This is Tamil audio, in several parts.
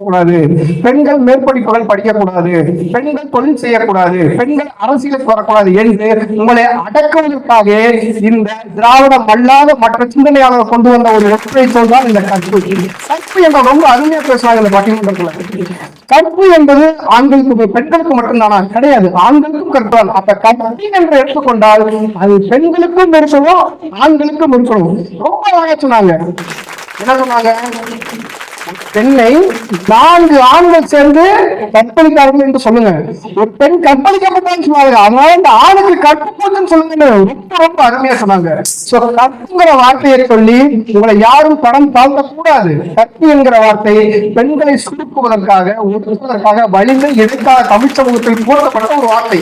கூடாது பெண்கள் மேற்படிப்புகள் படிக்கக்கூடாது. பெண்கள் தொழில் செய்யக்கூடாது. பெண்கள் அரசியலுக்கு வரக்கூடாது என்று உங்களை அடக்குவதற்காக இந்த திராவிடம் அல்லாத மற்ற சிந்தனையாளர் கொண்டு வந்த ஒரு ஒற்றை சொல் தான் இந்த கற்பு. கற்பு என்ற ரொம்ப அருமையா பேசுவாங்க இந்த பட்டிமன்றத்துல. கற்பு என்பது ஆண்களுக்கு பெண்களுக்கு மட்டும்தானா? கிடையாது. ஆண்களுக்கும் கற்பு அப்ப கற்பு என்று எடுத்துக்கொண்டால் அது பெண்களுக்கும் இருக்கணும் ஆண்களுக்கும் இருக்கணும் ரொம்ப சொன்னாங்க. என்ன சொன்னாங்க? பெண்ணை நான்கு ஆண்கள் சேர்ந்து கற்பழித்தார்கள் என்று சொல்லுங்க ஒரு பெண் கற்பழிக்கப்பட்டான்னு சொன்னாங்க அதனால இந்த ஆணுக்கு கற்புன்னு சொல்லுங்க ரொம்ப ரொம்ப அருமையா சொன்னாங்க. சோ கற்புங்கிற வார்த்தையை சொல்லி உங்களை யாரும் படம் தாழ்த்த கூடாது கற்பு என்கிற வார்த்தை பெண்களை சுருக்குவதற்காக ஒடுக்குவதற்காக வலிமை எதிர்கால தமிழ் சமூகத்தில் போடப்பட்ட ஒரு வார்த்தை.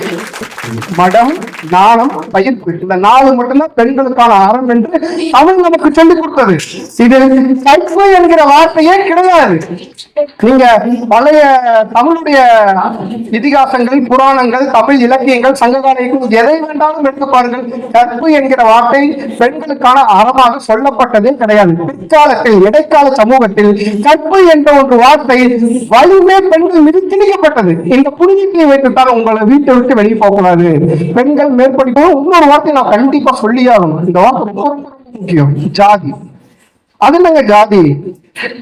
மடம் நாணம் பயிர்ப்பு. இந்த நாலு மட்டும்தான் பெண்களுக்கான அறம் என்று தமிழ் நமக்கு சொல்லிக் கொடுத்தது. இது கற்பு என்கிற வார்த்தையே கிடையாது. நீங்க பழைய தமிழுடைய இதிகாசங்கள் புராணங்கள் தமிழ் இலக்கியங்கள் சங்ககால எதை வேண்டாலும் எடுத்து பாருங்கள் கற்பு என்கிற வார்த்தை பெண்களுக்கான அறமாக சொல்லப்பட்டதே கிடையாது. பிற்காலத்தில் இடைக்கால சமூகத்தில் கற்பு என்ற ஒரு வார்த்தை வலிமை பெண்கள் மீது திணிக்கப்பட்டது. இந்த புனிதத்தை வைத்துத்தான் உங்களை வீட்டை விட்டு வெளியே போகக்கூடாது. பெண்கள் மேற்படிக்கும் இன்னொரு வார்த்தை நான் கண்டிப்பா சொல்லியாகணும் இந்த வார்த்தை ரொம்ப ரொம்ப முக்கியம். ஜாதி. அது என்னங்க ஜாதி.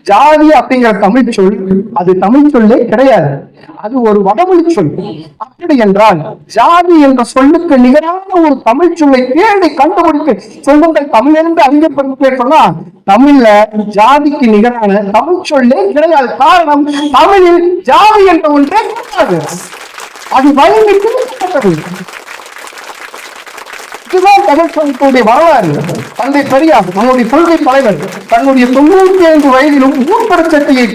ஜாதி அப்படிங்கிற தமிழ் சொல் அது தமிழ் சொல்லே கிடையாது. அது ஒரு வடமொழி சொல். அப்படி என்றால் ஜாதி என்ற சொல்லுக்கு நிகரான ஒரு தமிழ் சொல்லை தேடி கண்டுபிடித்து சொல்லுங்கள் தமிழிலிருந்து அறிஞர் சொன்னா தமிழ்ல ஜாதிக்கு நிகரான தமிழ் சொல்லே கிடையாது. காரணம் தமிழில் ஜாதி என்ற ஒன்றே கிடையாது. அது வலிமை இதுதான் தமிழ் சங்கத்துடைய வரலாறு. தந்தை பெரியார் நம்முடைய கொள்கை தலைவர் தன்னுடைய தொண்ணூத்தி ஐந்து வயதிலும் ஊர்பரச்சட்டையை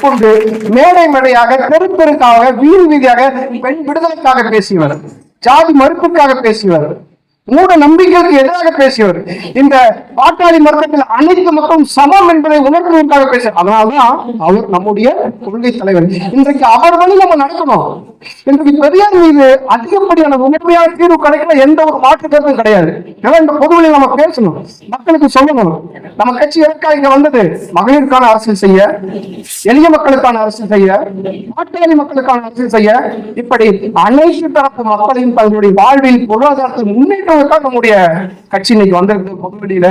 கொண்டு மேடை மேடையாக தெரு தெருக்காக வீதி வீதியாக பெண் விடுதலைக்காக பேசியவர். ஜாதி மறுப்புக்காக பேசியவர். மூட நம்பிக்கைக்கு எதிராக பேசியவர். இந்த பாட்டாளி வர்க்கத்தில் அனைத்து மக்களும் சமம் என்பதை உணர்த்துவதற்காக பேச அதனால்தான் அவர் நம்முடைய கொள்கை தலைவர். இன்றைக்கு அவர் வழி நம்ம நடக்கணும். இன்றைக்கு பெரியார் மீது அதிகப்படியான உண்மையான தீர்வு கிடைக்கல எந்த ஒரு மாற்று கருத்தும் கிடையாது. ஏன்னா இந்த பொதுவெளியில் நம்ம பேசணும். மக்களுக்கு சொல்லணும். நம்ம கட்சி எதற்காக இங்க வந்தது மகளிருக்கான அரசியல் செய்ய எளிய மக்களுக்கான அரசியல் செய்ய பாட்டாளி மக்களுக்கான அரசியல் செய்ய. இப்படி அனைத்து தரப்பு மக்களையும் தங்களுடைய வாழ்வில் பொருளாதாரத்தில் முன்னேற்றத்துக்காக நம்முடைய கட்சி இன்னைக்கு வந்திருக்கு பொதுவெளியில.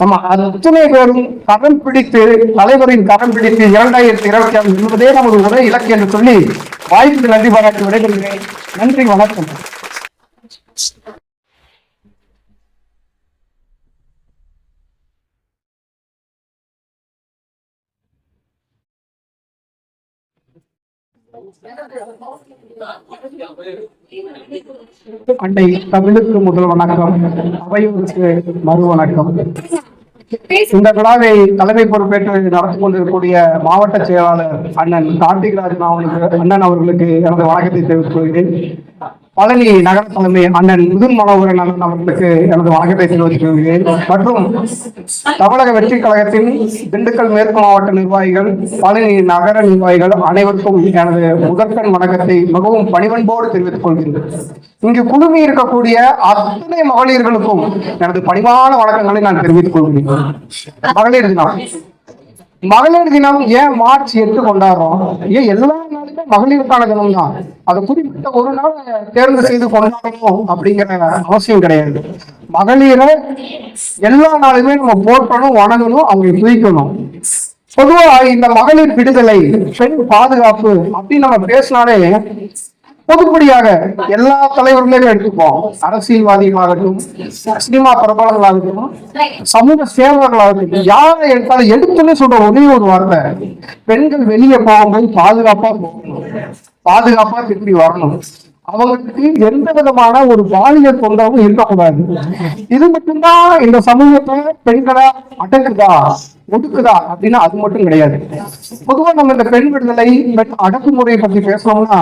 நம்ம அத்தனை பேரும் கரம் பிடித்து தலைவரின் கரம் பிடித்து இரண்டாயிரத்தி இருபத்தி ஆறு என்பதே நமது ஒரே இலக்கு என்று சொல்லி வாய்ப்பு நன்றி பாராட்டி விடைபெறுகிறேன். நன்றி வணக்கம். அண்டை தமிழுக்கு முதல் வணக்கம். அவையூருக்கு மறு வணக்கம். இந்த விழாவை தலைமை பொறுப்பேற்று நடத்தி கொண்டிருக்கக்கூடிய மாவட்ட செயலாளர் அண்ணன் கார்த்திகராஜன் அவர்களுக்கு அண்ணன் அவர்களுக்கு எனது வணக்கத்தை தெரிவித்துக் கொள்கிறேன். பழனி நகர தலைமை அண்ணன் முதுன் மனோகரன் அண்ணன் அவர்களுக்கு எனது வணக்கத்தை தெரிவித்துக் கொள்கிறேன். மற்றும் தமிழக வெற்றி கழகத்தின் திண்டுக்கல் மேற்கு மாவட்ட நிர்வாகிகள் பழனி நகர நிர்வாகிகள் அனைவருக்கும் எனது முதற்கண் வணக்கத்தை மிகவும் பணிவன்போடு தெரிவித்துக் கொள்கிறேன் இங்கு குழுமி இருக்கக்கூடிய அத்தனை மகளிர்களுக்கும் எனது பணிவான வணக்கங்களை நான் தெரிவித்துக் கொள்கிறேன். மகளிர் தினம். மகளிர் தினம் ஏன் மார்ச் எட்டு கொண்டாடுறோம்? ஏன் எல்லா நாளுமே மகளிருக்கான தினம் தான் அதை குறிப்பிட்ட ஒரு நாள் தேர்வு செய்து கொண்டாடணும் அப்படிங்கிற அவசியம் கிடையாது. மகளிரை எல்லா நாளுமே நம்ம போற்றணும் வணங்கணும் அவங்களை துதிக்கணும். பொதுவா இந்த மகளிர் விடுதலை பெண் பாதுகாப்பு அப்படின்னு நம்ம பேசினாலே பொதுப்படியாக எல்லா தலைவர்களையும் எடுத்துப்போம். அரசியல்வாதிகளாகட்டும் சினிமா பிரபலங்களாகட்டும் சமூக சேவகர்களாகட்டும் யாரை எடுத்தாலும் எடுத்துன்னு சொல்ற ஒரே ஒரு வார்த்தை பெண்கள் வெளியே போகும்போது பாதுகாப்பா போகணும். பாதுகாப்பா திரும்பி வரணும். அவங்களுக்கு எந்த விதமான ஒரு பாலியல் தொந்தரவும் இருக்கக்கூடாது. இது மட்டும்தான் இந்த சமூகத்தை பெண்களை அடக்குதா ஒடுக்குதா அப்படின்னா அது மட்டும் கிடையாது. பொதுவா நம்ம இந்த பெண் விடுதலை பெண் அடக்குமுறையை பத்தி பேசணும்னா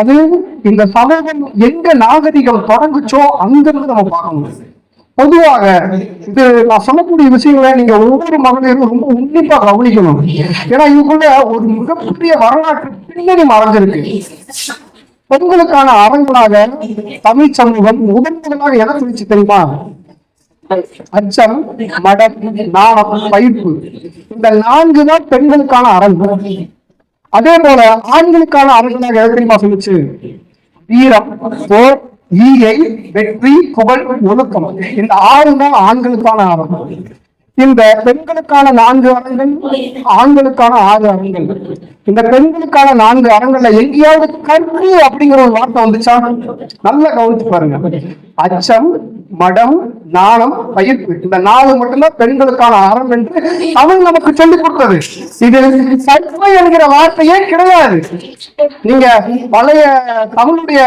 அது இந்த சமூகம் எங்க நாகரிகம் தொடங்குச்சோ அங்கிருந்து நம்ம பார்க்கணும். பொதுவாக இது நான் சொல்லக்கூடிய விஷயங்களை நீங்க ஒவ்வொரு மகளிரும் ரொம்ப உன்னிப்பா கவனிக்கணும். ஏன்னா இதுக்குள்ள ஒரு மிகப்பெரிய வரலாற்று பின்னணி மறைஞ்சிருக்கு. பெண்களுக்கான அறங்களாக தமிழ் சமூகம் முதன் முதலாக எதை குறிச்சு தெரியுமா? அச்சம் மடம் நாணம் பயிர்ப்பு. இந்த நான்கு தான் பெண்களுக்கான அறங்கள் அதே போல ஆண்களுக்கான அரசனாக எது தெரியுமா சொல்லுச்சு? வீரம் போர் ஈகை வெற்றி புகழ் ஒழுக்கம். இந்த ஆறு தான் ஆண்களுக்கான அறம் இந்த பெண்களுக்கான நான்கு அரங்கள் ஆண்களுக்கான ஆறு அரங்கள் இந்த பெண்களுக்கான நான்கு அறங்கள்ல எங்கேயாவது கல்வி அப்படிங்கிற ஒரு வார்த்தை வந்துச்சா? நல்லா கவனிச்சு பாருங்க. அச்சம் மடம் நாணம் பயிர்ப்பு இந்த நாலு மட்டும்தான் பெண்களுக்கான அறம் என்று தமிழ் நமக்கு சொல்லிக் கொடுத்தது. இது சர்ப்பை என்கிற வார்த்தையே கிடையாது. நீங்க பழைய தமிழுடைய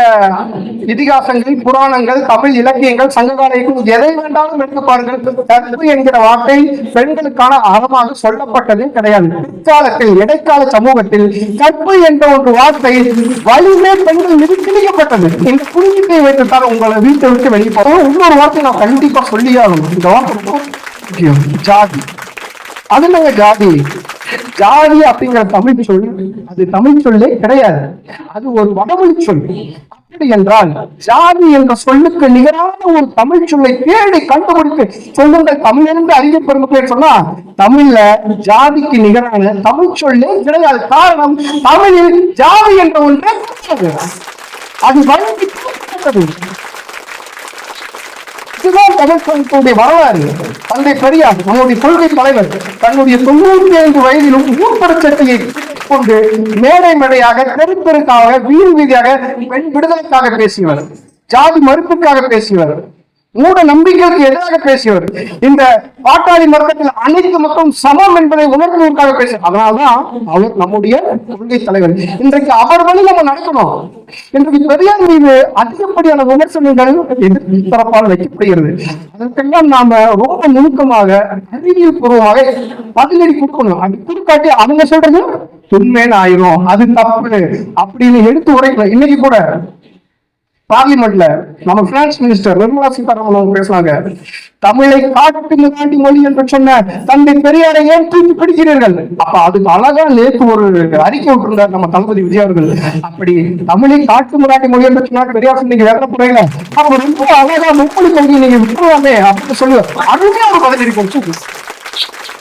இதிகாசங்கள் புராணங்கள் தமிழ் இலக்கியங்கள் சங்ககால இலக்கியம் எதை வேண்டாலும் எடுத்து பாருங்கள் கற்பு என்கிற வார்த்தை பெண்களுக்கான அறமாக சொல்லப்பட்டதே கிடையாது. பிற்காலத்தில் இடைக்கால சமூகத்தில் கற்பு என்ற ஒரு வார்த்தை வலிமே பெண்கள் மீது திணிக்கப்பட்டது இந்த புனிதத்தை வைத்துத்தான் உங்களை வீட்டை விட்டு வெளியே போறோம் இன்னொரு வார்த்தை நான் கண்டிப்பா சொல்லியே ஆகணும் இந்த வார்த்தை முக்கியம். ஜாதி. அது என்னங்க ஜாதி. ஜாதி அப்படிங்கிற தமிழ் சொல் அது தமிழ் சொல்லே கிடையாது. அது ஒரு வடமொழி சொல். அப்படி என்றால் ஜாதி என்ற சொல்லுக்கு நிகரான ஒரு தமிழ் சொல்லை தேடி கண்டுபிடித்து சொல்லுங்கள் தமிழிலிருந்து அறிய பெருமைகள் சொன்னா தமிழ்ல ஜாதிக்கு நிகரான தமிழ் சொல்லே கிடையாது. காரணம் தமிழில் ஜாதி என்ற ஒன்று அது வழங்கி இதுதான் வரலாறு. தந்தை பெரியார் நம்முடைய கொள்கை தலைவர் தன்னுடைய தொண்ணூத்தி ஐந்து வயதிலும் ஊர்பட கொண்டு மேடை மேடையாக தெருத்தெருக்காக வீதி வீதியாக பெண் விடுதலைக்காக பேசியவர் ஜாதி மறுப்புக்காக பேசியவர். மூட நம்பிக்கைக்கு எதிராக பேசியவர். இந்த பாட்டாளி மர்க்கத்தில் அனைத்து மக்களும் சமம் என்பதை உணர்வதற்காக பேச அதனால்தான் அவர் நம்முடைய கொள்கை தலைவர். இன்றைக்கு அவர் வழி நம்ம நடக்கணும். இன்றைக்கு பெரியார் மீது அதிகப்படியான விமர்சனங்கள் எதிர்ப்பு வைக்கப்படுகிறது. அதற்கெல்லாம் நாம ரொம்ப நுணுக்கமாக அறிவியல் பூர்வமாக பதிலடி கொடுக்கணும். அது கொடுக்காட்டி அவங்க சொல்றது உண்மைன்னு ஆயிரும். அது தப்பு. அப்படின்னு எடுத்து உரைக்கணும் இன்னைக்கு கூட பார்லிமெண்ட்ல நம்ம பினான்ஸ் மினிஸ்டர் நிர்மலா சீதாராமன் அவங்க பேசுனாங்க. தமிழை காட்டு முகாண்டி மொழி என்று சொன்ன தந்தை பெரியாரை ஏன் தூக்கி பிடிக்கிறீர்கள்? அப்ப அதுக்கு அழகா நேற்று ஒரு அறிக்கை விட்டுருந்தார் நம்ம தளபதி விஜய் அவர்கள். அப்படி தமிழை காட்டு முகாண்டி மொழி என்று சொன்னா பெரியார் நீங்க வேற புரியல? அப்ப ரொம்ப அழகா முப்பொழி மொழி நீங்க விட்டுருவாமே அப்படின்னு சொல்லி அதுவே ஒரு பதில் இருக்கும்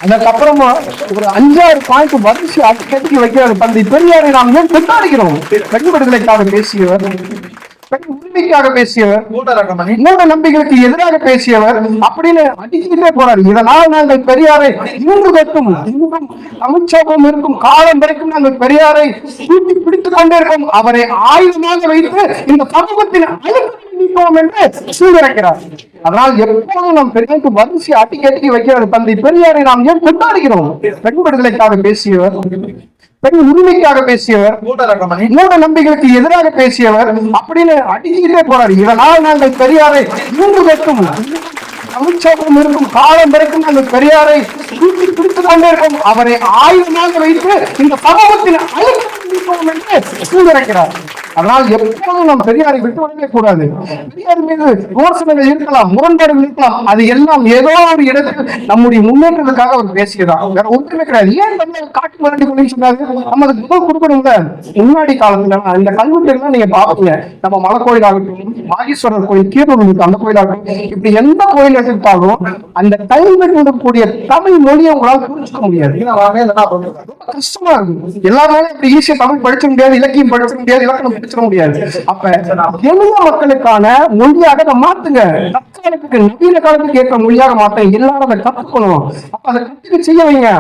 அதுக்கப்புறமா ஒரு அஞ்சாறு பாயிண்ட் வரிசை அடிக்கடி வைக்கிறாரு தந்தை பெரியாரை நாம் ஏன் கொண்டாடுகிறோம்? பெண் விடுதலைக்காக பேசியவர் பெண் உரிமைக்காக பேசியவர் மூட நம்பிக்கைகளுக்கு எதிராக பேசியவர் அப்படின்னு அடிச்சுக்கிட்டே போறாரு. இதனால் நாங்கள் பெரியாரை இன்று இன்றும் அமைச்சகம் இருக்கும் காலம் வரைக்கும் நாங்கள் பெரியாரை தூக்கி பிடித்துக் கொண்டே இருக்கோம். அவரை ஆயுதமாக வைத்து இந்த சமூகத்தின் நீக்குவோம் என்று சூழ்நிலைக்கிறார் அதனால் எப்போதும் நாம் பெரியாருக்கு வரிசை அட்டி கட்டி வைக்கிறார் தந்தை பெரியாரை நாம் ஏன் கொண்டாடுகிறோம்? பெண் விடுதலைக்காக பேசியவர். பெண் உரிமைக்காக பேசியவர் மூட நம்பிக்கைகளுக்கு எதிராக பேசியவர் அப்படின்னு அடிச்சுக்கிட்டே போறாரு. இதனால் நாங்கள் பெரியாரை இன்று கட்டும் அமைச்சகம் இருக்கும் காலம் வரைக்கும் நாங்கள் பெரியாரை தூக்கி பிடித்துக் கொண்டே இருக்கோம். அவரை ஆயுதமாக வைத்து இந்த சமூகத்தின் அழுத்தத்தை நீக்குவோம் என்று சூழ்நிலைக்கிறார் அதனால் எப்போதும் நாம் பெரியாரை விட்டு விடவே கூடாது. பெரியார் மீது விமர்சனங்கள் இருக்கலாம் முரண்பாடுகள் இருக்கலாம். அது எல்லாம் ஏதோ ஒரு இடத்தில் நம்முடைய முன்னேற்றத்துக்காக அவர் பேசியதா? வேற ஒன்றுமே கிடையாது. ஏன் தமிழ் காட்டு மிரட்டி கொண்டு சொன்னாங்க நம்ம அதுக்கு முதல் கொடுக்கணும்ல முன்னாடி காலத்துல இந்த கல்வெட்டுலாம் நீங்க பாப்பீங்க நம்ம மலை கோயில் ஆகட்டும் மாகேஸ்வரர் கோயில் கீரூர் அந்த கோயில் ஆகட்டும் இப்படி எந்த கோயில் எடுத்தாலும் அந்த கல்வெட்டு கூடிய தமிழ் மொழியை உங்களால புரிஞ்சுக்க முடியாது. ரொம்ப கஷ்டமா இருக்கும் எல்லாருனாலும் இப்படி ஈஸியா தமிழ் படிச்ச முடியாது இலக்கியம் படிச்ச முடியாது இலக்கணம் சொல்ல முடியாது. அப்ப எளிய மக்களுக்கான மொழியாக அதை மாத்துங்க. தற்காலத்துக்கு நவீன காலத்துக்கு ஏற்ற மொழியாக மாத்த எல்லாரும் அதை கத்துக்கணும் அப்ப அதை கத்துக்க செய்ய வைங்க.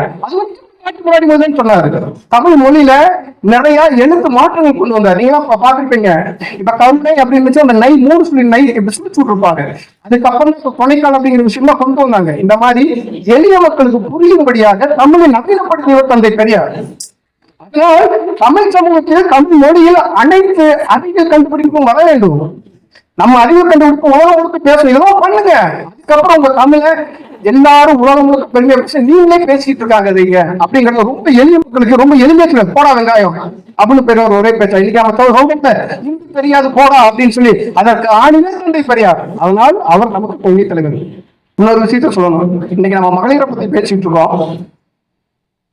அது முன்னாடி முதல்ல சொன்னாரு. தமிழ் மொழியில நிறைய எழுத்து மாற்றங்கள் கொண்டு வந்தாரு. நீங்க பாத்துருப்பீங்க இப்ப கவுண்டை அப்படின்னு இருந்துச்சு அந்த நை மூணு சொல்லி நை இப்படி சுழிச்சு விட்டுருப்பாங்க அதுக்கப்புறம் இப்ப கொலைக்கால் அப்படிங்கிற விஷயமா கொண்டு வந்தாங்க. இந்த மாதிரி எளிய மக்களுக்கு புரியும்படியாக தமிழை நவீனப்படுத்தியவர் தந்தை பெரியார். அதனால் தமிழ் சமூகத்தில் கல்வி மொழியில் அனைத்து அறிவியல் கண்டுபிடிப்பும் வர வேண்டும் நம்ம அறிவு கண்டுபிடிப்பு உலகம் முழுக்க பேசணும் இதெல்லாம் பண்ணுங்க. அதுக்கப்புறம் உங்க தமிழ எல்லாரும் உலகம் முழுக்க பெருமையா பேச நீங்களே பேசிட்டு இருக்காங்க இதைங்க அப்படிங்கறது ரொம்ப எளிய மக்களுக்கு ரொம்ப எளிமையா சொல்லுங்க. போடா வெங்காயம். அப்படின்னு பெரியவர் ஒரே பேச்சா இன்னைக்கு அவன் சொல்ல இந்து தெரியாது போடா அப்படின்னு சொல்லி அதற்கு ஆணிவே தந்தை பெரியார். அதனால் அவர் நமக்கு கொள்கை தலைவர். இன்னொரு விஷயத்த சொல்லணும். இன்னைக்கு நம்ம மகளிரை பத்தி பேசிட்டு இருக்கோம்.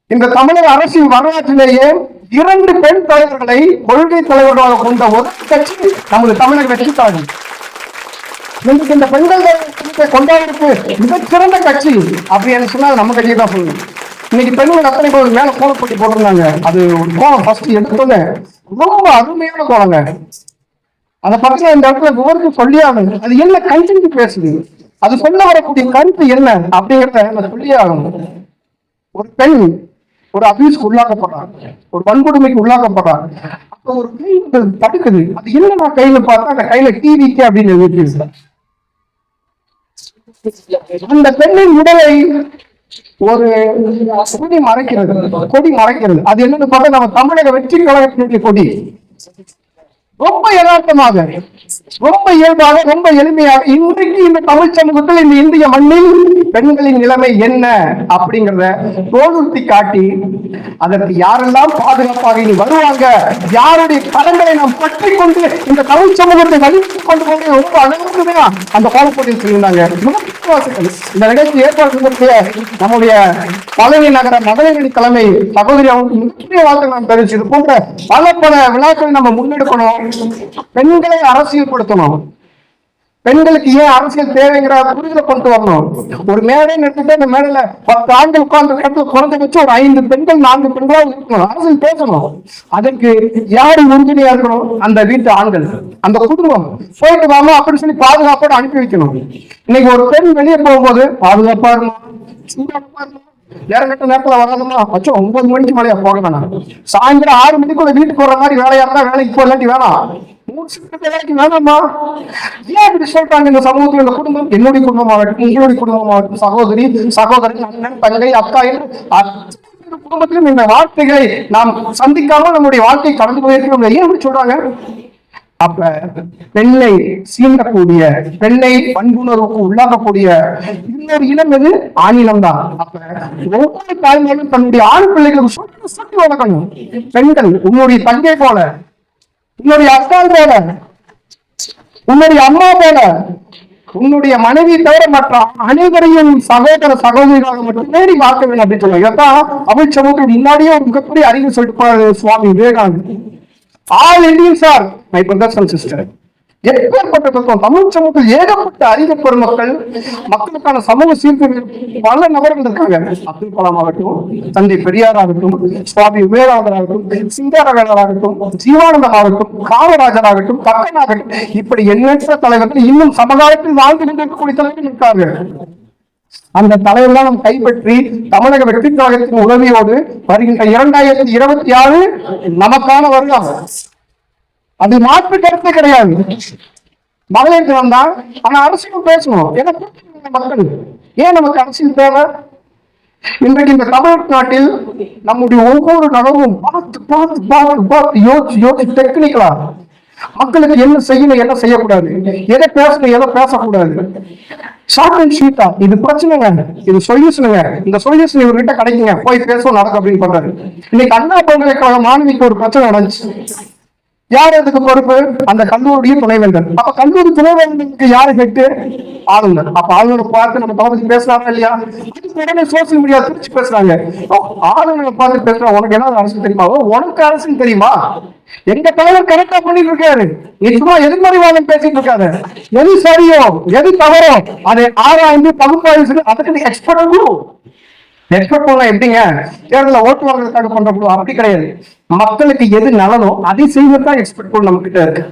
இந்த தமிழக அரசின் வரலாற்றிலேயே இரண்டு பெண் தலைவர்களை கொள்கை தலைவர்களாக கொண்ட ஒரு கட்சி நமது தமிழக வெற்றி கழகம். இன்றைக்கு இந்த பெண்கள் தினத்தை கொண்டாடிருக்கு மிகச்சிறந்த கட்சி. அப்படின்னு சொன்னா அது நம்ம கட்சியை தான் சொல்லணும் இன்னைக்கு பெண்கள் அத்தனை பேர் மேல கோலம் போட்டி போட்டிருந்தாங்க. அது ஒரு கோலம் ஃபர்ஸ்ட் எடுத்தோன்னே ரொம்ப அருமையான கோலங்க. அதை பற்றி இந்த இடத்துல விவரத்து சொல்லியே ஆகணும் அது என்ன கண்டினியூ பேசுது? அது சொல்ல வரக்கூடிய கருத்து என்ன? அப்படிங்கிறத நான் சொல்லியே ஆகணும். ஒரு பெண் ஒரு அபியூஸ்க்கு உள்ளாக்கப்படுறாங்க ஒரு வன்கொடுமைக்கு உள்ளாக்கப்படுறாங்க அப்ப ஒரு கை தடுக்குது அது என்னன்னா கையில பார்த்தா அந்த கையில டிவிக்கு அப்படின்னு எழுதிருக்கு அந்த பெண்ணின் உடலை ஒரு கொடி மறைக்கிறது. கொடி மறைக்கிறது. அது என்னன்னு பார்த்தா நம்ம தமிழக வெற்றி கழகத்தினுடைய கொடி. ரொம்ப யதார்த்தமாக ரொம்ப இயல்பாக ரொம்ப எளிமையாக இன்றைக்கு இந்த தமிழ் சமூகத்தில் இந்த இந்திய மண்ணில் பெண்களின் நிலைமை என்ன அப்படிங்கிறத தோலுத்தி காட்டி அதற்கு யாரெல்லாம் பாதுகாப்பாக இனி வருவாங்க? யாருடைய கரங்களை நாம் பற்றி கொண்டு இந்த தமிழ் சமூகத்தை வலித்து கொண்டு போக ரொம்ப அழகுமையா அந்த கோலப்போட்டியில் சொல்லியிருந்தாங்க. இந்த நிகழ்ச்சி ஏற்பாடு செய்யக்கூடிய நம்முடைய பழனி நகர மகளிரணி தலைமை சகோதரி அவங்களுக்கு முக்கிய வாழ்க்கை நாம் தெரிவிச்சு இது போன்ற பல பல விழாக்களை நம்ம முன்னெடுக்கணும். பெண்களை அரசியல்படுத்தணும். பெண்களுக்கு ஏன் அரசியல் தேவைங்கிற புரிதலை கொண்டு வரணும். ஒரு மேடை எடுத்துட்டு அந்த மேடையில பத்து ஆண்கள் உட்கார்ந்த இடத்துல குறைந்தபட்சம் ஒரு ஐந்து பெண்கள் நான்கு பெண்களாக இருக்கணும். அரசியல் பேசணும். அதற்கு யாரு உறுதுணையா இருக்கணும்? அந்த வீட்டு ஆண்கள். அந்த குடும்பம். போயிட்டு வாங்க அப்படின்னு சொல்லி பாதுகாப்போடு அனுப்பி வைக்கணும். இன்னைக்கு ஒரு பெண் வெளியே போகும்போது பாதுகாப்பா இருக்கணும் சூடாப்பா இருக்கணும் நேரம் கட்ட நேரத்துல வராதமா அச்சோ ஒன்பது மணிக்கு மேலேயா போக வேணாம் சாயந்தரம் ஆறு மணிக்குள்ள வீட்டுக்கு வர மாதிரி வேலையா இருந்தா வேலைக்கு போக இல்லாட்டி வேணாம் மூணு வேலைக்கு வேணாமா ஏன் இப்படி சொல்றாங்க இந்த சமூகத்துல? இந்த குடும்பம் என்னுடைய குடும்பமாகட்டும் உங்களுடைய குடும்பமாகட்டும். சகோதரி சகோதரி அண்ணன் தங்கை அக்கா என்று குடும்பத்திலும் இந்த வார்த்தைகளை நாம் சந்திக்காம நம்முடைய வாழ்க்கை கடந்து போயிருக்கிறோம் ஏன் இப்படி சொல்றாங்க? அப்ப பெண்ணை சீண்டக்கூடிய பெண்ணை பண்புணர்வுக்கு உள்ளாகக்கூடிய இன்னொரு இனம் எது? ஆணினம் தான் அப்ப ஒவ்வொரு தாய்மாரும் தன்னுடைய ஆண் பிள்ளைகளுக்கு சொட்டு சொட்டு வளர்க்கணும். பெண்கள் உன்னுடைய தங்கை போல உன்னுடைய அக்கால் போல உன்னுடைய அம்மா போல உன்னுடைய மனைவி தவிர மற்ற அனைவரையும் சகோதர சகோதரிகளாக மட்டுமே நீ பார்க்க வேண்டும் அப்படின்னு சொல்லுவாங்க இதான் தமிழ் முன்னாடியே ஒரு மிகப்பெரிய அறிவு சொல்லிட்டு சுவாமி விவேகானந்தர். All Indians are my brothers and sister எப்பேற்பட்ட தத்துவம் தமிழ் சமூகத்தில் ஏகப்பட்ட அறிவு பெருமக்கள் மக்களுக்கான சமூக சீர்திருத்த பல நபர்கள் இருக்காங்க அப்துல் கலாம் ஆகட்டும் தந்தை பெரியார் ஆகட்டும் சுவாமி விவேகானந்தர் ஆகட்டும் சிங்காரவேலர் ஆகட்டும் ஜீவானந்தர் ஆகட்டும் காமராஜர் ஆகட்டும் கக்கன் ஆகட்டும் இப்படி எண்ணற்ற தலைவர்கள் இன்னும் சமகாலத்தில் வாழ்ந்து கொண்டிருக்கக்கூடிய தலைவர்கள் இருக்காங்க. அந்த தலைவர்லாம் நாம் கைப்பற்றி தமிழக வெற்றி கழகத்தின் உதவியோடு வருகின்ற இரண்டாயிரத்தி இருபத்தி ஆறு நமக்கான வருடம். அது மாற்று கருத்து கிடையாது. மகளிர் தினம் தான். ஆனா அரசியல் பேசணும். ஏன்னா மக்கள். ஏன் நமக்கு அரசியல் தேவை? இன்றைக்கு இந்த தமிழ்நாட்டில் நம்முடைய ஒவ்வொரு நகரும் பார்த்து பார்த்து பார்த்து பார்த்து யோசிச்சு யோசிச்சு டெக்னிக்கலா? மக்களுக்கு என்ன செய்யணும் என்ன செய்யக்கூடாது? எதை பேசணும் எதை பேசக்கூடாது? ஷார்ட் அண்ட் ஷீட்டா இது பிரச்சனைங்க. இது சொல்யூஷனுங்க இந்த சொல்யூஷன் இவர்கிட்ட கிடைக்குங்க. போய் பேசுவோம் நடக்கும் அப்படின்னு பண்றாரு. இன்னைக்கு அண்ணா பல்கலைக்கழக மாணவிக்கு ஒரு பிரச்சனை நடந்துச்சு. யார் அதுக்கு பொறுப்பு? அந்த கல்லூரிய துணைவேந்தர் அப்ப கல்லூரி துணைவேந்தருக்கு யாரு கேட்டு? ஆளுநர். அப்ப ஆளுநரை பார்த்து நம்ம தளபதி பேசுறாங்க இல்லையா? உடனே சோசியல் மீடியா திருச்சி பேசுறாங்க. ஆளுநரை பார்த்து பேசுறாங்க உனக்கு என்ன அரசு தெரியுமா? உனக்கு அரசு தெரியுமா? எங்க தலைவர் கரெக்டா பண்ணிட்டு இருக்காரு. நிச்சயமா சும்மா எதிர்மறைவாதம் பேசிட்டு இருக்காரு எது சரியோ எது தவறோ அதை ஆராய்ந்து பகுப்பாய்வு செய்து அதுக்கு எக்ஸ்பர்ட் எக்ஸ்பெக்ட் பண்ண எப்படிங்க? தேர்தலில் ஓட்டு வாங்குறதுக்காக பண்றப்போ அப்படி கிடையாது. மக்களுக்கு எது நலனோ அதை செய்வது எக்ஸ்பெக்ட் பண்ண நம்ம கிட்ட இருக்கு.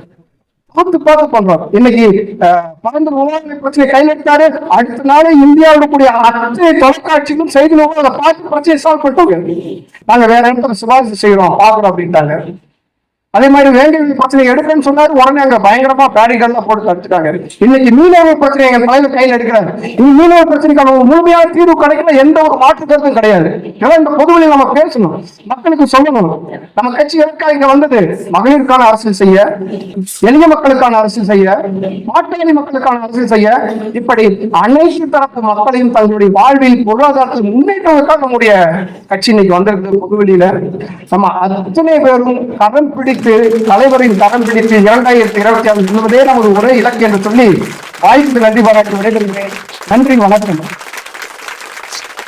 பார்த்து பார்த்து பண்றோம். இன்னைக்கு அஹ், பறந்து பிரச்சனை கையில் எடுத்தாரு அடுத்த நாள் இந்தியாவில் கூடிய அத்தனை தொலைக்காட்சிகளும் செய்தி அதை பார்த்து பிரச்சனை சால்வ் பண்ணிட்டாங்க நாங்க வேற இடத்துல சிபாரிசு செய்யறோம். பாக்குறோம் அப்படின்ட்டாங்க. அதே மாதிரி வேங்கை பிரச்சனை எடுக்கிறேன்னு சொன்னாரு உடனே அங்க பயங்கரமா பேரிகள்லாம் போட்டு தடுத்துட்டாங்க. இன்னைக்கு மீனவ பிரச்சனை எங்க தலைவர் கையில் எடுக்கிறாரு இந்த மீனவ பிரச்சனைக்கான ஒரு முழுமையான தீர்வு கிடைக்கல எந்த ஒரு மாற்று கருத்தும் கிடையாது. ஏன்னா இந்த பொதுவெளியில் நம்ம பேசணும். மக்களுக்கு சொல்லணும். நம்ம கட்சி எதற்காக இங்க வந்தது? மகளிருக்கான அரசியல் செய்ய எளிய மக்களுக்கான அரசியல் செய்ய மாட்டாளி மக்களுக்கான அரசியல் செய்ய இப்படி அனைத்து தரப்பு மக்களையும் தங்களுடைய வாழ்வில் பொருளாதாரத்தில் முன்னேற்றத்துக்காக நம்முடைய கட்சி இன்னைக்கு வந்திருக்கு பொதுவெளியில நம்ம அத்தனை பேரும் கரம் பிடித்து தலைவரின் தரம் பிடித்து இரண்டாயிரத்தி இருபத்தி ஆறு என்பதே நமது ஒரே இலக்கு என்று சொல்லி வாய்ப்பு நன்றி பாராட்டி விடைபெறுகிறேன். நன்றி வணக்கம்.